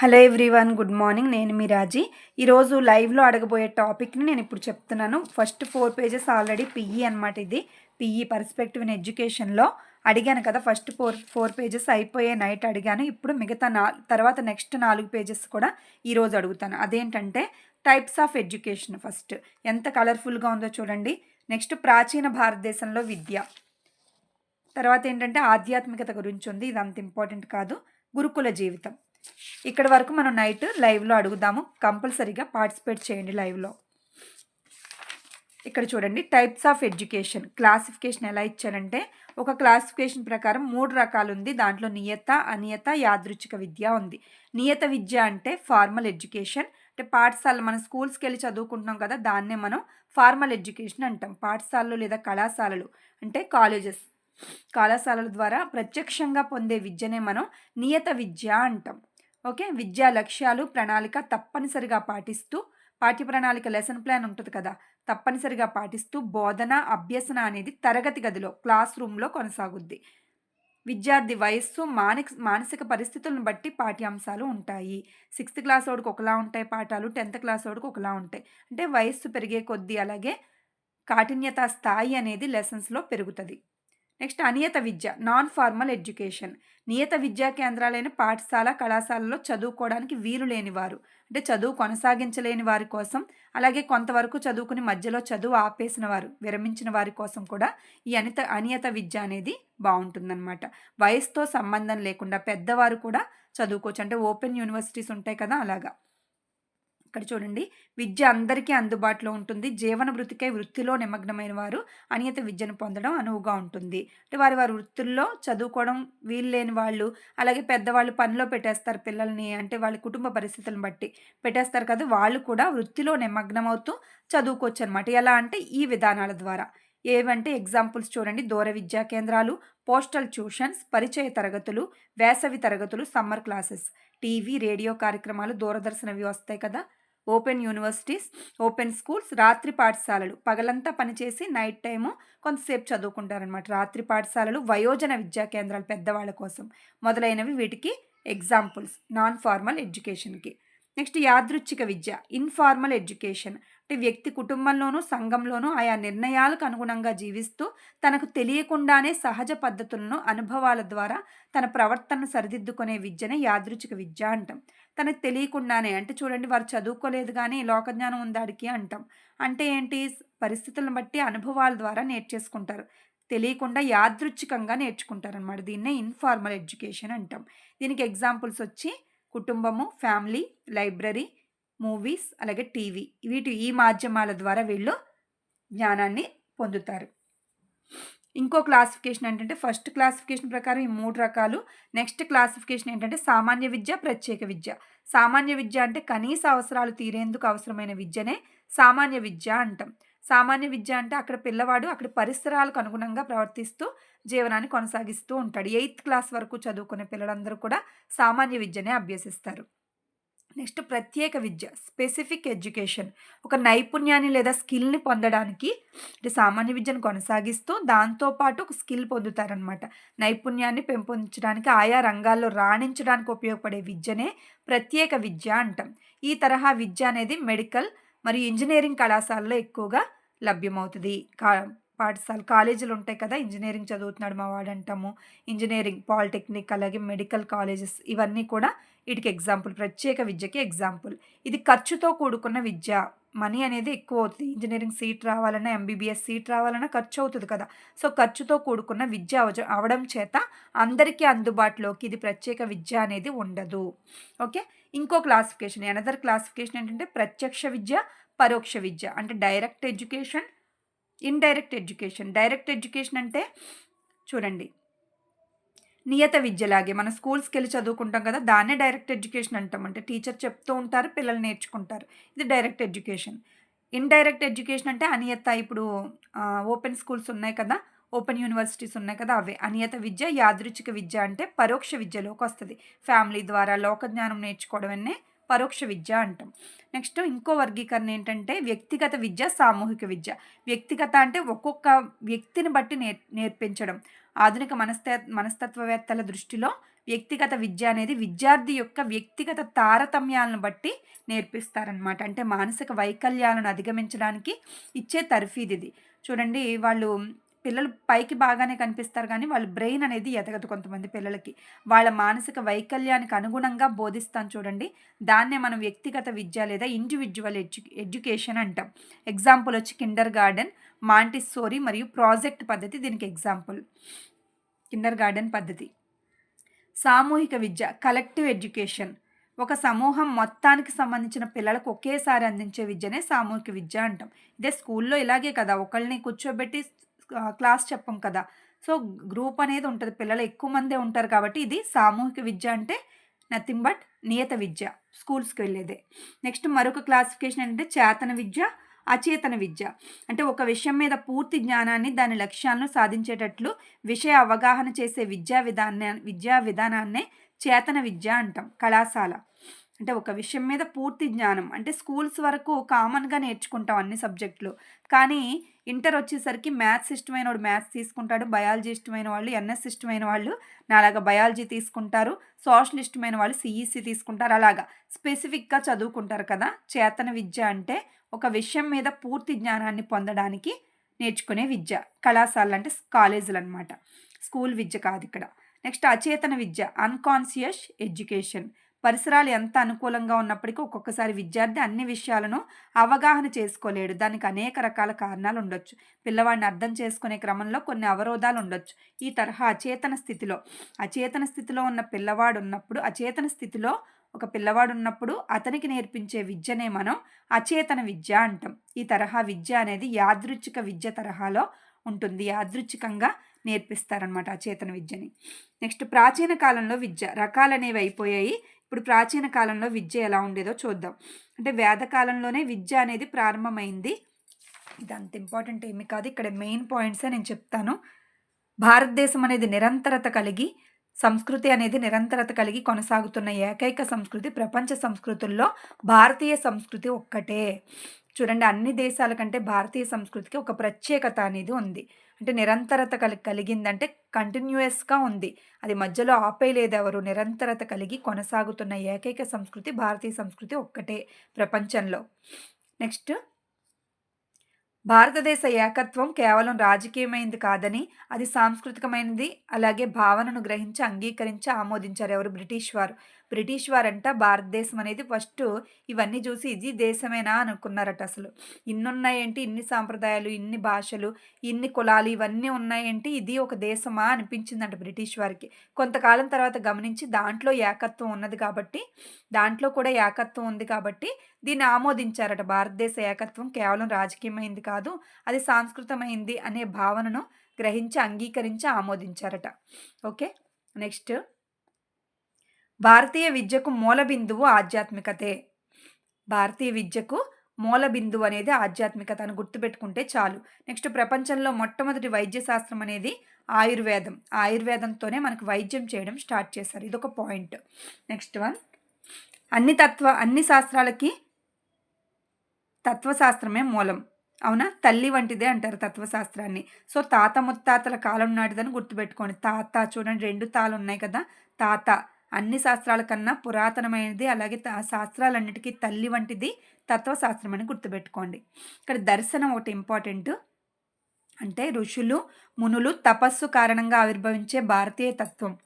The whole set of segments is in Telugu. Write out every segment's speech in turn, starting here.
Hello everyone good morning. నేను మీ రాజీ. ఈరోజు లైవ్లో అడగబోయే టాపిక్ని నేను ఇప్పుడు చెప్తున్నాను. First four pages already PE అనమాట ఇది. పిఈ పర్స్పెక్టివ్ ఇన్ ఎడ్యుకేషన్లో అడిగాను కదా ఫస్ట్ ఫోర్ ఫోర్ పేజెస్ అయిపోయే నైట్ అడిగాను. ఇప్పుడు మిగతా నా తర్వాత నెక్స్ట్ నాలుగు పేజెస్ కూడా ఈరోజు అడుగుతాను. అదేంటంటే టైప్స్ ఆఫ్ ఎడ్యుకేషన్ ఫస్ట్. ఎంత కలర్ఫుల్గా ఉందో చూడండి. నెక్స్ట్ ప్రాచీన భారతదేశంలో విద్య. తర్వాత ఏంటంటే ఆధ్యాత్మికత గురించి ఉంది. ఇది అంత ఇంపార్టెంట్ కాదు. గురుకుల జీవితం. ఇక్కడ వరకు మనం నైట్ లైవ్లో అడుగుదాము. కంపల్సరీగా పార్టిసిపేట్ చేయండి లైవ్లో. ఇక్కడ చూడండి టైప్స్ ఆఫ్ ఎడ్యుకేషన్. క్లాసిఫికేషన్ ఎలా ఇచ్చారంటే ఒక క్లాసిఫికేషన్ ప్రకారం మూడు రకాలు ఉంది దాంట్లో నియత అనియత యాదృచ్ఛిక విద్య ఉంది. నియత విద్య అంటే ఫార్మల్ ఎడ్యుకేషన్. అంటే పాఠశాల మన స్కూల్స్కి వెళ్ళి చదువుకుంటున్నాం కదా దాన్నే మనం ఫార్మల్ ఎడ్యుకేషన్ అంటాం. పాఠశాలలు లేదా కళాశాలలు అంటే కాలేజెస్. కళాశాలల ద్వారా ప్రత్యక్షంగా పొందే విద్యనే మనం నియత విద్య అంటాం. ఓకే? విద్యా లక్ష్యాలు ప్రణాళిక తప్పనిసరిగా పాటిస్తూ పాఠ్య ప్రణాళిక లెసన్ ప్లాన్ ఉంటుంది కదా తప్పనిసరిగా పాటిస్తూ బోధన అభ్యసన అనేది తరగతి గదిలో క్లాస్ రూమ్లో కొనసాగుద్ది. విద్యార్థి వయస్సు మానిక మానసిక పరిస్థితులను బట్టి పాఠ్యాంశాలు ఉంటాయి. సిక్స్త్ క్లాస్ వాడికి ఒకలా ఉంటాయి పాఠాలు టెన్త్ క్లాస్ వాడికి ఒకలా ఉంటాయి. అంటే వయస్సు పెరిగే కొద్దీ అలాగే కాఠిన్యత స్థాయి అనేది లెసన్స్లో పెరుగుతుంది. నెక్స్ట్ అనియత విద్య నాన్ ఫార్మల్ ఎడ్యుకేషన్. నియత విద్యా కేంద్రాలైన పాఠశాల కళాశాలలో చదువుకోవడానికి వీలు లేని వారు అంటే చదువు కొనసాగించలేని వారి కోసం అలాగే కొంతవరకు చదువుకుని మధ్యలో చదువు ఆపేసిన వారు విరమించిన వారి కోసం కూడా ఈ అనిత అనియత విద్య అనేది బాగుంటుందన్నమాట. వయసుతో సంబంధం లేకుండా పెద్దవారు కూడా చదువుకోవచ్చు. అంటే ఓపెన్ యూనివర్సిటీస్ ఉంటాయి కదా అలాగా. ఇక్కడ చూడండి. విద్య అందరికీ అందుబాటులో ఉంటుంది. జీవన వృత్తికై వృత్తిలో నిమగ్నమైన వారు అనియత విద్యను పొందడం అనువుగా ఉంటుంది. అంటే వారి వారి వృత్తుల్లో చదువుకోవడం వీలు లేని వాళ్ళు అలాగే పెద్దవాళ్ళు పనిలో పెట్టేస్తారు పిల్లల్ని అంటే వాళ్ళ కుటుంబ పరిస్థితులను బట్టి పెట్టేస్తారు కదా వాళ్ళు కూడా వృత్తిలో నిమగ్నమవుతూ చదువుకోవచ్చు అనమాట ఎలా అంటే ఈ విధానాల ద్వారా. ఏవంటే ఎగ్జాంపుల్స్ చూడండి. దూర విద్యా కేంద్రాలు పోస్టల్ ట్యూషన్స్ పరిచయ తరగతులు వేసవి తరగతులు సమ్మర్ క్లాసెస్ టీవీ రేడియో కార్యక్రమాలు దూరదర్శనవి వస్తాయి కదా. ఓపెన్ యూనివర్సిటీస్ ఓపెన్ స్కూల్స్ రాత్రి పాఠశాలలు. పగలంతా పనిచేసి నైట్ టైము కొంతసేపు చదువుకుంటారనమాట రాత్రి పాఠశాలలు వయోజన విద్యా కేంద్రాలు పెద్దవాళ్ళ కోసం. మొదలైనవి వీటికి ఎగ్జాంపుల్స్ నాన్ ఫార్మల్ ఎడ్యుకేషన్కి. నెక్స్ట్ యాదృచ్ఛిక విద్య ఇన్ఫార్మల్ ఎడ్యుకేషన్ అంటే వ్యక్తి కుటుంబంలోనూ సంఘంలోనూ ఆయా నిర్ణయాలకు అనుగుణంగా జీవిస్తూ తనకు తెలియకుండానే సహజ పద్ధతులను అనుభవాల ద్వారా తన ప్రవర్తనను సరిదిద్దుకునే విద్యనే యాదృచ్ఛిక విద్య అంటాం. తనకు తెలియకుండానే అంటే చూడండి వారు చదువుకోలేదు కానీ లోకజ్ఞానం ఉందాడికి అంటాం. అంటే ఏంటి? పరిస్థితులను బట్టి అనుభవాల ద్వారా నేర్చేసుకుంటారు. తెలియకుండా యాదృచ్ఛికంగా నేర్చుకుంటారనమాట దీన్నే ఇన్ఫార్మల్ ఎడ్యుకేషన్ అంటాం. దీనికి ఎగ్జాంపుల్స్ వచ్చి కుటుంబము ఫ్యామిలీ లైబ్రరీ మూవీస్ అలాగే టీవీ. వీటి ఈ మాధ్యమాల ద్వారా వీళ్ళు జ్ఞానాన్ని పొందుతారు. ఇంకో క్లాసిఫికేషన్ ఏంటంటే ఫస్ట్ క్లాసిఫికేషన్ ప్రకారం ఈ మూడు రకాలు. నెక్స్ట్ క్లాసిఫికేషన్ ఏంటంటే సామాన్య విద్య ప్రత్యేక విద్య. సామాన్య విద్య అంటే కనీస అవసరాలు తీరేందుకు అవసరమైన విద్యనే సామాన్య విద్య అంటాం. సామాన్య విద్య అంటే అక్కడ పిల్లవాడు అక్కడ పరిసరాలకు అనుగుణంగా ప్రవర్తిస్తూ జీవనాన్ని కొనసాగిస్తూ ఉంటాడు. ఎయిత్ క్లాస్ వరకు చదువుకునే పిల్లలందరూ కూడా సామాన్య విద్యనే అభ్యసిస్తారు. నెక్స్ట్ ప్రత్యేక విద్య స్పెసిఫిక్ ఎడ్యుకేషన్. ఒక నైపుణ్యాన్ని లేదా స్కిల్ని పొందడానికి అంటే సామాన్య విద్యను కొనసాగిస్తూ దాంతోపాటు ఒక స్కిల్ పొందుతారనమాట నైపుణ్యాన్ని పెంపొందించడానికి ఆయా రంగాల్లో రాణించడానికి ఉపయోగపడే విద్యనే ప్రత్యేక విద్య అంటాం. ఈ తరహా విద్య అనేది మెడికల్ మరియు ఇంజనీరింగ్ కళాశాలలో ఎక్కువగా లభ్యమవుతుంది. కా పాఠశాల కాలేజీలు ఉంటాయి కదా ఇంజనీరింగ్ చదువుతున్నాడు మా వాడు అంటాము. ఇంజనీరింగ్ పాలిటెక్నిక్ అలాగే మెడికల్ కాలేజెస్ ఇవన్నీ కూడా వీటికి ఎగ్జాంపుల్ ప్రత్యేక విద్యకి ఎగ్జాంపుల్. ఇది ఖర్చుతో కూడుకున్న విద్య. మనీ అనేది ఎక్కువ అవుతుంది. ఇంజనీరింగ్ సీట్ రావాలన్నా ఎంబీబీఎస్ సీట్ రావాలన్నా ఖర్చు అవుతుంది కదా. సో ఖర్చుతో కూడుకున్న విద్య అవడం చేత అందరికీ అందుబాటులోకి ఇది ప్రత్యేక విద్య అనేది ఉండదు. ఓకే? ఇంకో క్లాసిఫికేషన్ అనదర్ క్లాసిఫికేషన్ ఏంటంటే ప్రత్యక్ష విద్య పరోక్ష విద్య. అంటే direct education indirect education direct education అంటే చూడండి నియత విద్యలాగే మన స్కూల్స్కి వెళ్ళి చదువుకుంటాం కదా దాన్నే డైరెక్ట్ ఎడ్యుకేషన్ అంటాం. అంటే టీచర్ చెప్తూ ఉంటారు పిల్లలు నేర్చుకుంటారు. ఇది డైరెక్ట్ ఎడ్యుకేషన్. ఇండైరెక్ట్ ఎడ్యుకేషన్ అంటే అనియత ఇప్పుడు ఓపెన్ స్కూల్స్ ఉన్నాయి కదా ఓపెన్ యూనివర్సిటీస్ ఉన్నాయి కదా అవే. అనియత విద్య యాదృచ్ఛిక విద్య అంటే పరోక్ష విద్యలోకి వస్తుంది. ఫ్యామిలీ ద్వారా లోకజ్ఞానం నేర్చుకోవడమే పరోక్ష విద్య అంటాం. నెక్స్ట్ ఇంకో వర్గీకరణ ఏంటంటే వ్యక్తిగత విద్య సామూహిక విద్య. వ్యక్తిగత అంటే ఒక్కొక్క వ్యక్తిని బట్టి నేర్ నేర్పించడం. ఆధునిక మనస్త మనస్తత్వవేత్తల దృష్టిలో వ్యక్తిగత విద్య అనేది విద్యార్థి యొక్క వ్యక్తిగత తారతమ్యాలను బట్టి నేర్పిస్తారనమాట అంటే మానసిక వైకల్యాలను అధిగమించడానికి ఇచ్చే తర్ఫీది ఇది. చూడండి వాళ్ళు పిల్లలు పైకి బాగానే కనిపిస్తారు కానీ వాళ్ళ బ్రెయిన్ అనేది ఎదగదు కొంతమంది పిల్లలకి. వాళ్ళ మానసిక వైకల్యానికి అనుగుణంగా బోధిస్తాను చూడండి. దాన్నే మనం వ్యక్తిగత విద్య లేదా ఇండివిజువల్ ఎడ్యు ఎడ్యుకేషన్ అంటాం. ఎగ్జాంపుల్ వచ్చి కిండర్ గార్డెన్. మాంటిస్సోరీ మరియు ప్రాజెక్ట్ పద్ధతి దీనికి ఎగ్జాంపుల్. కిండర్ గార్డెన్ పద్ధతి. సామూహిక విద్య కలెక్టివ్ ఎడ్యుకేషన్. ఒక సమూహం మొత్తానికి సంబంధించిన పిల్లలకు ఒకేసారి అందించే విద్యనే సామూహిక విద్య అంటాం. ఇదే స్కూల్లో ఇలాగే కదా ఒకళ్ళని కూర్చోబెట్టి క్లాస్ చెప్పం కదా. సో గ్రూప్ అనేది ఉంటుంది పిల్లలు ఎక్కువ మందే ఉంటారు కాబట్టి ఇది సామూహిక విద్య అంటే నథింగ్ బట్ నియత విద్య స్కూల్స్కి వెళ్ళేదే. నెక్స్ట్ మరొక క్లాసిఫికేషన్ ఏంటంటే చేతన విద్య అచేతన విద్య. అంటే ఒక విషయం మీద పూర్తి జ్ఞానాన్ని దాని లక్ష్యాలను సాధించేటట్లు విషయ అవగాహన చేసే విద్యా విధాన విద్యా విధానాన్నే చేతన విద్య అంటాం కళాశాల. అంటే ఒక విషయం మీద పూర్తి జ్ఞానం. అంటే స్కూల్స్ వరకు కామన్గా నేర్చుకుంటాం అన్ని సబ్జెక్టులు. కానీ ఇంటర్ వచ్చేసరికి మ్యాథ్స్ ఇష్టమైన వాడు మ్యాథ్స్ తీసుకుంటాడు బయాలజీ ఇష్టమైన వాళ్ళు ఎన్ఎస్ ఇష్టమైన వాళ్ళు నాలాగా బయాలజీ తీసుకుంటారు సోషల్ ఇష్టమైన వాళ్ళు సిఈసి తీసుకుంటారు అలాగా. స్పెసిఫిక్గా చదువుకుంటారు కదా చేతన విద్య అంటే ఒక విషయం మీద పూర్తి జ్ఞానాన్ని పొందడానికి నేర్చుకునే విద్య. కళాశాలలు అంటే కాలేజీలు అనమాట స్కూల్ విద్య కాదు ఇక్కడ. నెక్స్ట్ అచేతన విద్య అన్కాన్షియస్ ఎడ్యుకేషన్. పరిసరాలు ఎంత అనుకూలంగా ఉన్నప్పటికీ ఒక్కొక్కసారి విద్యార్థి అన్ని విషయాలను అవగాహన చేసుకోలేడు. దానికి అనేక రకాల కారణాలు ఉండొచ్చు. పిల్లవాడిని అర్థం చేసుకునే క్రమంలో కొన్ని అవరోధాలు ఉండొచ్చు. ఈ తరహా అచేతన స్థితిలో అచేతన స్థితిలో ఉన్న పిల్లవాడు ఉన్నప్పుడు అచేతన స్థితిలో ఒక పిల్లవాడు ఉన్నప్పుడు అతనికి నేర్పించే విద్యనే మనం అచేతన విద్య అంటాం. ఈ తరహా విద్య అనేది యాదృచ్ఛిక విద్య తరహాలో ఉంటుంది. యాదృచ్ఛికంగా నేర్పిస్తారనమాట అచేతన విద్యని. నెక్స్ట్ ప్రాచీన కాలంలో విద్య రకాలనేవి అయిపోయాయి. ఇప్పుడు ప్రాచీన కాలంలో విద్య ఎలా ఉండేదో చూద్దాం. అంటే వేద కాలంలోనే విద్య అనేది ప్రారంభమైంది. ఇది అంత ఇంపార్టెంట్ ఏమి కాదు. ఇక్కడ మెయిన్ పాయింట్సే నేను చెప్తాను. భారతదేశం అనేది నిరంతరత కలిగి సంస్కృతి అనేది నిరంతరత కలిగి కొనసాగుతున్న ఏకైక సంస్కృతి ప్రపంచ సంస్కృతుల్లో భారతీయ సంస్కృతి ఒక్కటే. చూడండి అన్ని దేశాల కంటే భారతీయ సంస్కృతికి ఒక ప్రత్యేకత అనేది ఉంది. అంటే నిరంతరత కలి కలిగిందంటే కంటిన్యూయస్గా ఉంది. అది మధ్యలో ఆపేయలేదు ఎవరు. నిరంతరత కలిగి కొనసాగుతున్న ఏకైక సంస్కృతి భారతీయ సంస్కృతి ఒక్కటే ప్రపంచంలో. నెక్స్ట్ భారతదేశ ఏకత్వం కేవలం రాజకీయమైనది కాదని అది సాంస్కృతికమైనది అలాగే భావనను గ్రహించి అంగీకరించి ఆమోదించారు ఎవరు? బ్రిటిష్ వారు. బ్రిటిష్ వారంట భారతదేశం అనేది ఫస్ట్ ఇవన్నీ చూసి ఇది దేశమేనా అనుకున్నారట అసలు. ఇన్ని ఇన్ని సాంప్రదాయాలు ఇన్ని భాషలు ఇన్ని కులాలు ఇవన్నీ ఉన్నాయేంటి? ఇది ఒక దేశమా అనిపించిందంట బ్రిటిష్ వారికి. కొంతకాలం తర్వాత గమనించి దాంట్లో ఏకత్వం ఉన్నది కాబట్టి దాంట్లో కూడా ఏకత్వం ఉంది కాబట్టి దీన్ని ఆమోదించారట. భారతదేశ ఏకత్వం కేవలం రాజకీయమైంది కాదు అది సాంస్కృతమైంది అనే భావనను గ్రహించి అంగీకరించి ఆమోదించారట. ఓకే? నెక్స్ట్. భారతీయ విద్యకు మూలబిందువు ఆధ్యాత్మికతే. భారతీయ విద్యకు మూల బిందువు అనేది ఆధ్యాత్మికత అని గుర్తుపెట్టుకుంటే చాలు. నెక్స్ట్ ప్రపంచంలో మొట్టమొదటి వైద్య శాస్త్రం అనేది ఆయుర్వేదం. ఆయుర్వేదంతోనే మనకు వైద్యం చేయడం స్టార్ట్ చేశారు. ఇది ఒక పాయింట్. Next one. అన్ని తత్వ అన్ని శాస్త్రాలకి తత్వశాస్త్రమే మూలం. అవునా? తల్లి వంటిదే అంటారు తత్వశాస్త్రాన్ని. సో తాత ముత్తాతల కాలం నాటిదని గుర్తుపెట్టుకోండి. తాత చూడండి రెండు తాలు ఉన్నాయి కదా. తాత. అన్ని శాస్త్రాల కన్నా పురాతనమైనది అలాగే శాస్త్రాలన్నిటికీ తల్లి వంటిది తత్వశాస్త్రం అని గుర్తుపెట్టుకోండి. ఇక్కడ దర్శనం ఒకటి ఇంపార్టెంట్. అంటే ఋషులు మునులు తపస్సు కారణంగా ఆవిర్భవించే భారతీయ తత్వం.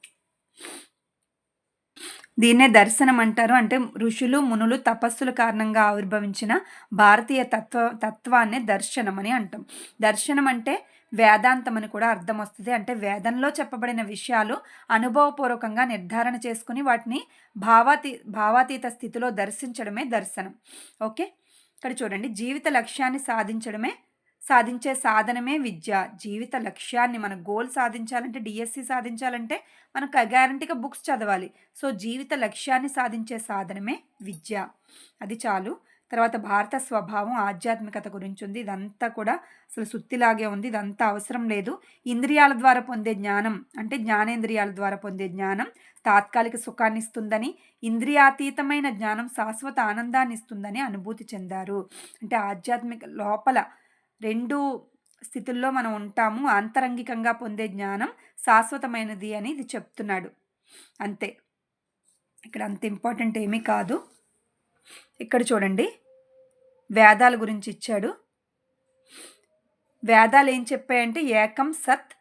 దీన్నే దర్శనం అంటారు. అంటే ఋషులు మునులు తపస్సుల కారణంగా ఆవిర్భవించిన భారతీయ తత్వ తత్వాన్నే దర్శనం అని అంటాం. దర్శనం అంటే వేదాంతం అని కూడా అర్థం వస్తుంది. అంటే వేదంలో చెప్పబడిన విషయాలు అనుభవపూర్వకంగా నిర్ధారణ చేసుకుని వాటిని భావాతీ భావాతీత స్థితిలో దర్శించడమే దర్శనం. ఓకే? ఇక్కడ చూడండి. జీవిత లక్ష్యాన్ని సాధించడమే సాధించే సాధనమే విద్య. జీవిత లక్ష్యాన్ని మన గోల్ సాధించాలంటే డిఎస్సి సాధించాలంటే మనకు గ్యారంటీగా బుక్స్ చదవాలి. సో జీవిత లక్ష్యాన్ని సాధించే సాధనమే విద్య. అది చాలు. తర్వాత భారత స్వభావం ఆధ్యాత్మికత గురించి ఉంది. ఇదంతా కూడా అసలు సుత్తిలాగే ఉంది. ఇదంతా అవసరం లేదు. ఇంద్రియాల ద్వారా పొందే జ్ఞానం అంటే జ్ఞానేంద్రియాల ద్వారా పొందే జ్ఞానం తాత్కాలిక సుఖాన్ని ఇస్తుందని ఇంద్రియాతీతమైన జ్ఞానం శాశ్వత ఆనందాన్ని ఇస్తుందని అనుభూతి చెందారు. అంటే ఆధ్యాత్మిక లోపల రెండు స్థితుల్లో మనం ఉంటాము. ఆంతరంగికంగా పొందే జ్ఞానం శాశ్వతమైనది అని ఇది చెప్తున్నాడు. అంతే. ఇక్కడ అంత ఇంపార్టెంట్ ఏమీ కాదు. ఇక్కడ చూడండి. వేదాల గురించి ఇచ్చాడు. వేదాలు ఏం చెప్పాయంటే ఏకం సత్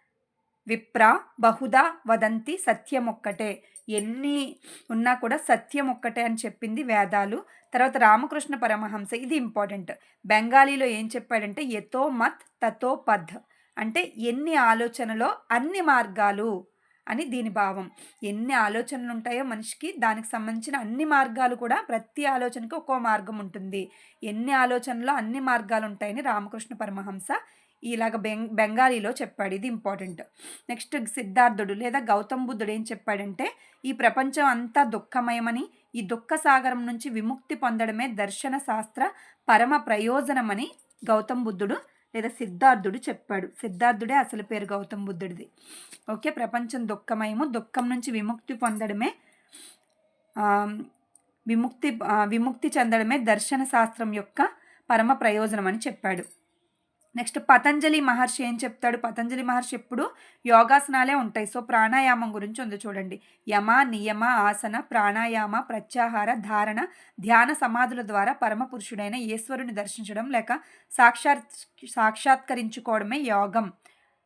విప్ర బహుదా వదంతి సత్యం ఒక్కటే ఎన్ని ఉన్నా కూడా సత్యం ఒక్కటే అని చెప్పింది వేదాలు. తర్వాత రామకృష్ణ పరమహంస ఇది ఇంపార్టెంట్. బెంగాలీలో ఏం చెప్పాడంటే ఎతో మత్ తతో పద్. అంటే ఎన్ని ఆలోచనలో అన్ని మార్గాలు అని దీని భావం. ఎన్ని ఆలోచనలు ఉంటాయో మనిషికి దానికి సంబంధించిన అన్ని మార్గాలు కూడా ప్రతి ఆలోచనకి ఒక్కో మార్గం ఉంటుంది. ఎన్ని ఆలోచనలో అన్ని మార్గాలు ఉంటాయని రామకృష్ణ పరమహంస ఇలాగ బెంగ్ బెంగాలీలో చెప్పాడు ఇది ఇంపార్టెంట్. నెక్స్ట్ సిద్ధార్థుడు లేదా గౌతమ్ బుద్ధుడు ఏం చెప్పాడంటే ఈ ప్రపంచం అంతా దుఃఖమయమని ఈ దుఃఖ సాగరం నుంచి విముక్తి పొందడమే దర్శన శాస్త్ర పరమ ప్రయోజనమని గౌతమ్ బుద్ధుడు లేదా సిద్ధార్థుడు చెప్పాడు. సిద్ధార్థుడే అసలు పేరు గౌతమ్ బుద్ధుడిది. ఓకే ప్రపంచం దుఃఖమయము దుఃఖం నుంచి విముక్తి పొందడమే విముక్తి విముక్తి చెందడమే దర్శన శాస్త్రం యొక్క పరమ ప్రయోజనం అని చెప్పాడు. నెక్స్ట్ పతంజలి మహర్షి ఏం చెప్తాడు? పతంజలి మహర్షి ఎప్పుడు? యోగాసనాలే ఉంటాయి. సో ప్రాణాయామం గురించి ఉంది చూడండి. యమ నియమ ఆసన ప్రాణాయామ ప్రత్యాహార ధారణ ధ్యాన సమాధుల ద్వారా పరమ పురుషుడైన ఈశ్వరుని దర్శించడం లేక సాక్షాత్ సాక్షాత్కరించుకోవడమే యోగం.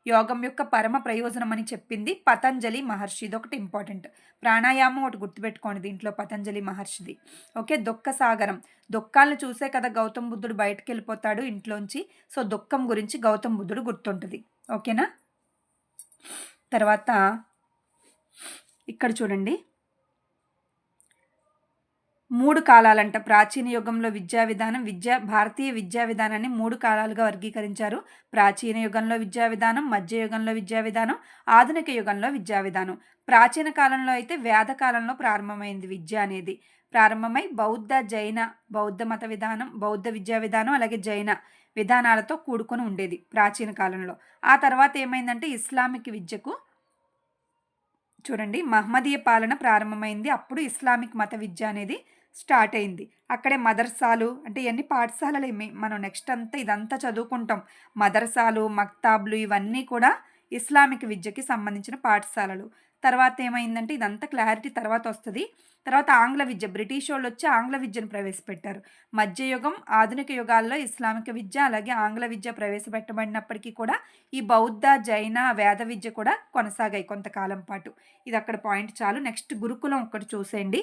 యోగం యొక్క పరమ ప్రయోజనం అని చెప్పింది పతంజలి మహర్షి. ఇది ఒకటి ఇంపార్టెంట్ ప్రాణాయామం ఒకటి గుర్తుపెట్టుకోండి దీంట్లో పతంజలి మహర్షిది. ఓకే? దుఃఖ సాగరం. దుఃఖాలను చూసే కదా గౌతమ్ బుద్ధుడు బయటకు వెళ్ళిపోతాడు ఇంట్లోంచి. సో దుఃఖం గురించి గౌతమ్ బుద్ధుడు గుర్తుంటుంది. ఓకేనా? తర్వాత ఇక్కడ చూడండి. మూడు కాలాలంట. ప్రాచీన యుగంలో విద్యా విధానం విద్యా భారతీయ విద్యా విధానాన్ని మూడు కాలాలుగా వర్గీకరించారు. ప్రాచీన యుగంలో విద్యా విధానం మధ్య యుగంలో విద్యా విధానం ఆధునిక యుగంలో విద్యా విధానం. ప్రాచీన కాలంలో అయితే వేద కాలంలో ప్రారంభమైంది విద్య అనేది. ప్రారంభమై బౌద్ధ జైన బౌద్ధ మత విధానం బౌద్ధ విద్యా విధానం అలాగే జైన విధానాలతో కూడుకొని ఉండేది ప్రాచీన కాలంలో. ఆ తర్వాత ఏమైందంటే ఇస్లామిక్ విద్యకు చూడండి మహమ్మదీయ పాలన ప్రారంభమైంది. అప్పుడు ఇస్లామిక్ మత విద్య అనేది స్టార్ట్ అయింది. అక్కడే మదర్సాలు అంటే ఇవన్నీ పాఠశాలలు మనం నెక్స్ట్ అంతా ఇదంతా చదువుకుంటాం. మదర్సాలు మక్తాబ్లు ఇవన్నీ కూడా ఇస్లామిక్ విద్యకి సంబంధించిన పాఠశాలలు. తర్వాత ఏమైందంటే ఇదంతా క్లారిటీ తర్వాత వస్తుంది. తర్వాత ఆంగ్ల విద్య బ్రిటిష్ వాళ్ళు వచ్చి ఆంగ్ల విద్యను ప్రవేశపెట్టారు. మధ్యయుగం ఆధునిక యుగాల్లో ఇస్లామిక విద్య అలాగే ఆంగ్ల విద్య ప్రవేశపెట్టబడినప్పటికీ కూడా ఈ బౌద్ధ జైన వేద విద్య కూడా కొనసాగాయి కొంతకాలం పాటు. ఇది అక్కడ పాయింట్ చాలు. నెక్స్ట్ గురుకులం ఒకటి చూసేయండి.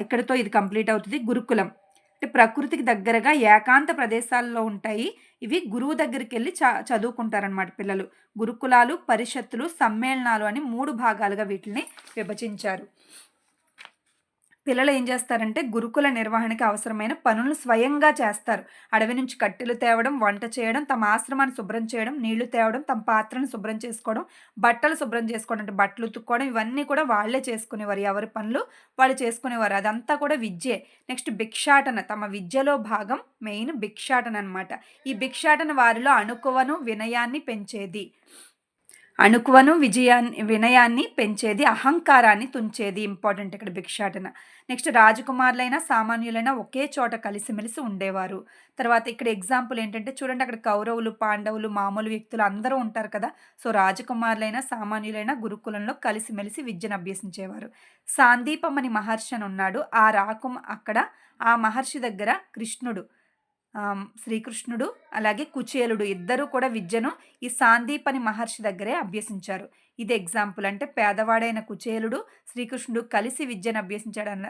ఇక్కడితో ఇది కంప్లీట్ అవుతుంది. గురుకులం. అంటే ప్రకృతికి దగ్గరగా ఏకాంత ప్రదేశాల్లో ఉంటాయి. ఇవి గురువు దగ్గరికి వెళ్ళి చ చదువుకుంటారనమాట పిల్లలు. గురుకులాలు పరిషత్తులు సమ్మేళనాలు అని మూడు భాగాలుగా వీటిని విభజించారు. పిల్లలు ఏం చేస్తారంటే గురుకుల నిర్వహణకి అవసరమైన పనులు స్వయంగా చేస్తారు. అడవి నుంచి కట్టెలు తేవడం వంట చేయడం తమ ఆశ్రమాన్ని శుభ్రం చేయడం నీళ్ళు తేవడం తమ పాత్రను శుభ్రం చేసుకోవడం బట్టలు శుభ్రం చేసుకోవడం అంటే బట్టలు ఉతుక్కోవడం ఇవన్నీ కూడా వాళ్ళే చేసుకునేవారు. ఎవరి పనులు వాళ్ళు చేసుకునేవారు. అదంతా కూడా విద్యే. నెక్స్ట్ భిక్షాటన. తమ విద్యలో భాగం మెయిన్ భిక్షాటన అనమాట ఈ భిక్షాటన వారిలో అణుకువను వినయాన్ని పెంచేది. అణుకువను విజయాన్ని వినయాన్ని పెంచేది అహంకారాన్ని తుంచేది ఇంపార్టెంట్ ఇక్కడ భిక్షాటన. నెక్స్ట్ రాజకుమారులైన సామాన్యులైన ఒకే చోట కలిసిమెలిసి ఉండేవారు. తర్వాత ఇక్కడ ఎగ్జాంపుల్ ఏంటంటే చూడండి అక్కడ కౌరవులు పాండవులు మామూలు వ్యక్తులు అందరూ ఉంటారు కదా. సో రాజకుమారులైన సామాన్యులైన గురుకులంలో కలిసిమెలిసి విద్యను అభ్యసించేవారు. సాందీపం అని మహర్షి అని ఉన్నాడు. ఆ రాకుం అక్కడ ఆ మహర్షి దగ్గర కృష్ణుడు. శ్రీకృష్ణుడు అలాగే కుచేలుడు ఇద్దరూ కూడా విద్యను ఈ సాందీపని మహర్షి దగ్గరే అభ్యసించారు. ఇది ఎగ్జాంపుల్. అంటే పేదవాడైన కుచేలుడు శ్రీకృష్ణుడు కలిసి విద్యను అభ్యసించాడు అన్న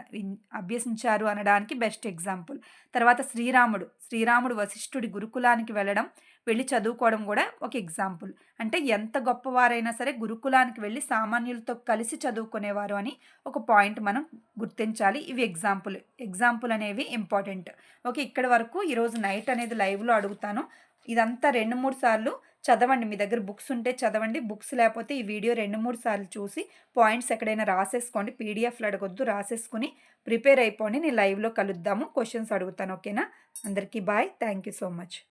అభ్యసించారు అనడానికి బెస్ట్ ఎగ్జాంపుల్. తర్వాత శ్రీరాముడు. శ్రీరాముడు వశిష్ఠుడి గురుకులానికి వెళ్ళడం వెళ్ళి చదువుకోవడం కూడా ఒక ఎగ్జాంపుల్. అంటే ఎంత గొప్పవారైనా సరే గురుకులానికి వెళ్ళి సామాన్యులతో కలిసి చదువుకునేవారు అని ఒక పాయింట్ మనం గుర్తించాలి. ఇవి ఎగ్జాంపుల్. ఎగ్జాంపుల్ అనేవి ఇంపార్టెంట్. ఓకే ఇక్కడ వరకు ఈరోజు నైట్ అనేది లైవ్లో అడుగుతాను. ఇదంతా రెండు మూడు సార్లు చదవండి. మీ దగ్గర బుక్స్ ఉంటే చదవండి. బుక్స్ లేకపోతే ఈ వీడియో రెండు మూడు సార్లు చూసి పాయింట్స్ ఎక్కడైనా రాసేసుకోండి. పీడిఎఫ్లు అడగొద్దు. రాసేసుకుని ప్రిపేర్ అయిపోండి. నేను లైవ్లో కలుద్దాము. క్వశ్చన్స్ అడుగుతాను. ఓకేనా? అందరికీ bye. Thank you so much.